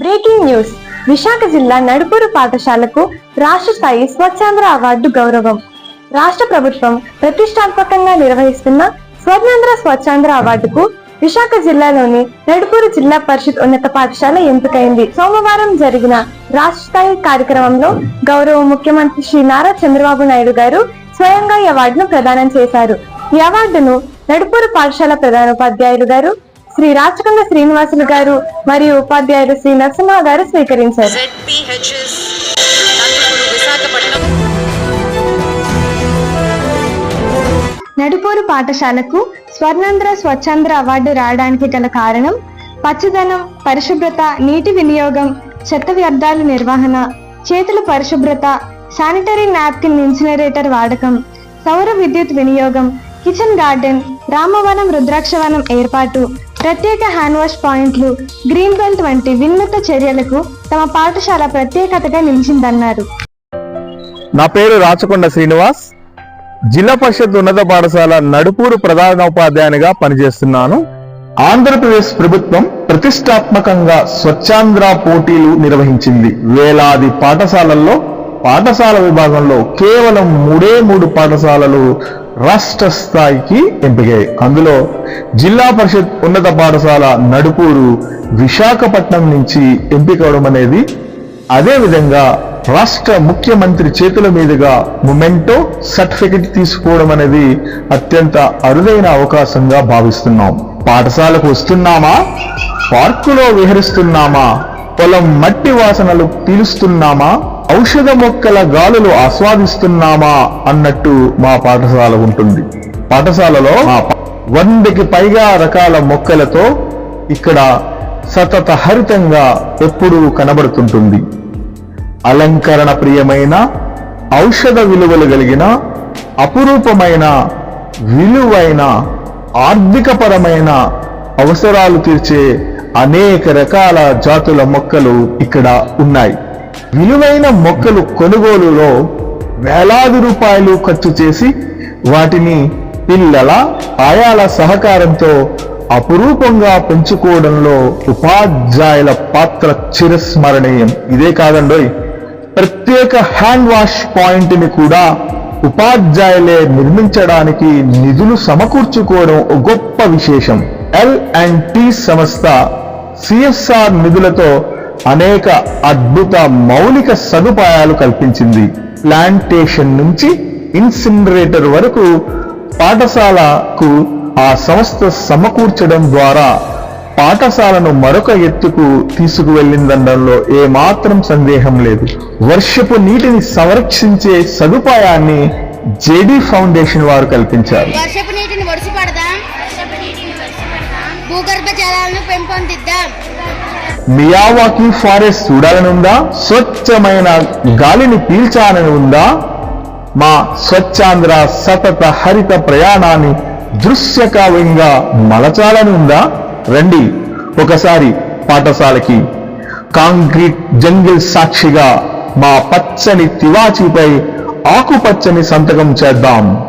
Breaking news. Visakha జిల్లా నడుపూరు పాఠశాలకు రాష్ట్ర స్థాయి స్వచ్ఛాంధ్ర అవార్డు గౌరవం. రాష్ట్ర ప్రభుత్వం ప్రతిష్టాత్మకంగా నిర్వహిస్తున్న స్వర్ణాంధ్ర స్వచ్ఛాంధ్ర అవార్డుకు విశాఖ జిల్లాలోని నడుపూరు జిల్లా పరిషత్ ఉన్నత పాఠశాల ఎంపికైంది. సోమవారం జరిగిన రాష్ట్ర స్థాయి కార్యక్రమంలో గౌరవ ముఖ్యమంత్రి శ్రీ నారా చంద్రబాబు నాయుడు గారు స్వయంగా ఈ అవార్డును ప్రదానం చేశారు. ఈ అవార్డును నడుపూరు పాఠశాల ప్రధానోపాధ్యాయులు గారు శ్రీ రాచకొండ శ్రీనివాసులు గారు మరియు ఉపాధ్యాయులు శ్రీ నరసింహ గారు స్వీకరించారు. నడుపూరు పాఠశాలకు స్వర్ణాంధ్ర స్వచ్ఛాంధ్ర అవార్డు రావడానికి గల కారణం పచ్చదనం పరిశుభ్రత నీటి వినియోగం చెత్త వ్యర్థాల నిర్వహణ చేతుల పరిశుభ్రత శానిటరీ నాప్కిన్ ఇన్సినరేటర్ వాడకం సౌర విద్యుత్ వినియోగం కిచెన్ గార్డెన్ రామవనం రుద్రాక్షవనం ఏర్పాటు ప్రత్యేక హ్యాండ్ వాష్ పాయింట్లు గ్రీన్ బెల్ట్ వంటి వినూత్న చర్యలకు తమ పాఠశాల ప్రత్యేకతగా నిలిచిందన్నారు. నా పేరు రాచకొండ శ్రీనివాస్. జిల్లా పరిషత్ ఉన్నత పాఠశాల నడుపూరు ప్రధానోపాధ్యాయునిగా పనిచేస్తున్నాను. ఆంధ్రప్రదేశ్ ప్రభుత్వం ప్రతిష్టాత్మకంగా స్వచ్ఛాంధ్ర పోటీలు నిర్వహించింది. వేలాది పాఠశాలల్లో పాఠశాల విభాగంలో కేవలం మూడే మూడు పాఠశాలలు రాష్ట్ర స్థాయికి ఎంపికయ్యాయి అందులో జిల్లా పరిషత్ ఉన్నత పాఠశాల నడుపూరు విశాఖపట్నం నుంచి ఎంపికవడం అనేది అదే విధంగా రాష్ట్ర ముఖ్యమంత్రి చేతుల మీదుగా మొమెంటో సర్టిఫికెట్ తీసుకోవడం అనేది అత్యంత అరుదైన అవకాశంగా భావిస్తున్నాం. పాఠశాలకు వస్తున్నామా? పార్కులో విహరిస్తున్నామా? పొలం మట్టి వాసనలు పీలుస్తున్నామా? ఔషధ మొక్కల గాలులు ఆస్వాదిస్తున్నామా అన్నట్టు మా పాఠశాల ఉంటుంది. పాఠశాలలో వందకి పైగా రకాల మొక్కలతో ఇక్కడ సతత హరితంగా ఎప్పుడూ కనబడుతుంటుంది. అలంకరణ ప్రియమైన ఔషధ విలువలు కలిగిన అపురూపమైన విలువైన ఆర్థికపరమైన అవసరాలు తీర్చే అనేక రకాల జాతుల మొక్కలు ఇక్కడ ఉన్నాయి. విలువైన మొక్కలు కొనుగోలులో వేలాది రూపాయలు ఖర్చు చేసి వాటిని పిల్లల ఆయాల సహకారంతో అపురూపంగా పెంచుకోవడంలో ఉపాధ్యాయుల పాత్ర చిరస్మరణీయం. ఇదే కాదండోయ్ ప్రత్యేక హ్యాండ్ వాష్ పాయింట్ని కూడా ఉపాధ్యాయులే నిర్మించడానికి నిధులు సమకూర్చుకోవడం ఒక గొప్ప విశేషం. ఎల్ అండ్ టి సంస్థ సిఎస్ఆర్ నిధులతో అనేక అద్భుత మౌలిక సదుపాయాలు కల్పించింది. ప్లాంటేషన్ నుంచి ఇన్సినరేటర్ వరకు పాఠశాలకు ఆ సంస్థ సమకూర్చడం ద్వారా పాఠశాలను మరొక ఎత్తుకు తీసుకువెళ్ళిందనడంలో ఏమాత్రం సందేహం లేదు. వర్షపు నీటిని సంరక్షించే సదుపాయాన్ని జేడి ఫౌండేషన్ వారు కల్పించారు. వర్షపు నీటిని ఒడిసి పడదాం భూగర్భ జలాలను పెంపొందిద్దాం. మియావాకి ఫారెస్ట్ చూడాలని ఉందా? స్వచ్ఛమైన గాలిని పీల్చాలని ఉందా? మా స్వచ్ఛాంధ్ర సతత హరిత ప్రయాణాన్ని దృశ్యకావ్యంగా మలచాలని ఉందా? రండి ఒకసారి పాఠశాలకి. కాంక్రీట్ జంగిల్ సాక్షిగా మా పచ్చని తివాచీపై ఆకుపచ్చని సంతకం చేద్దాం.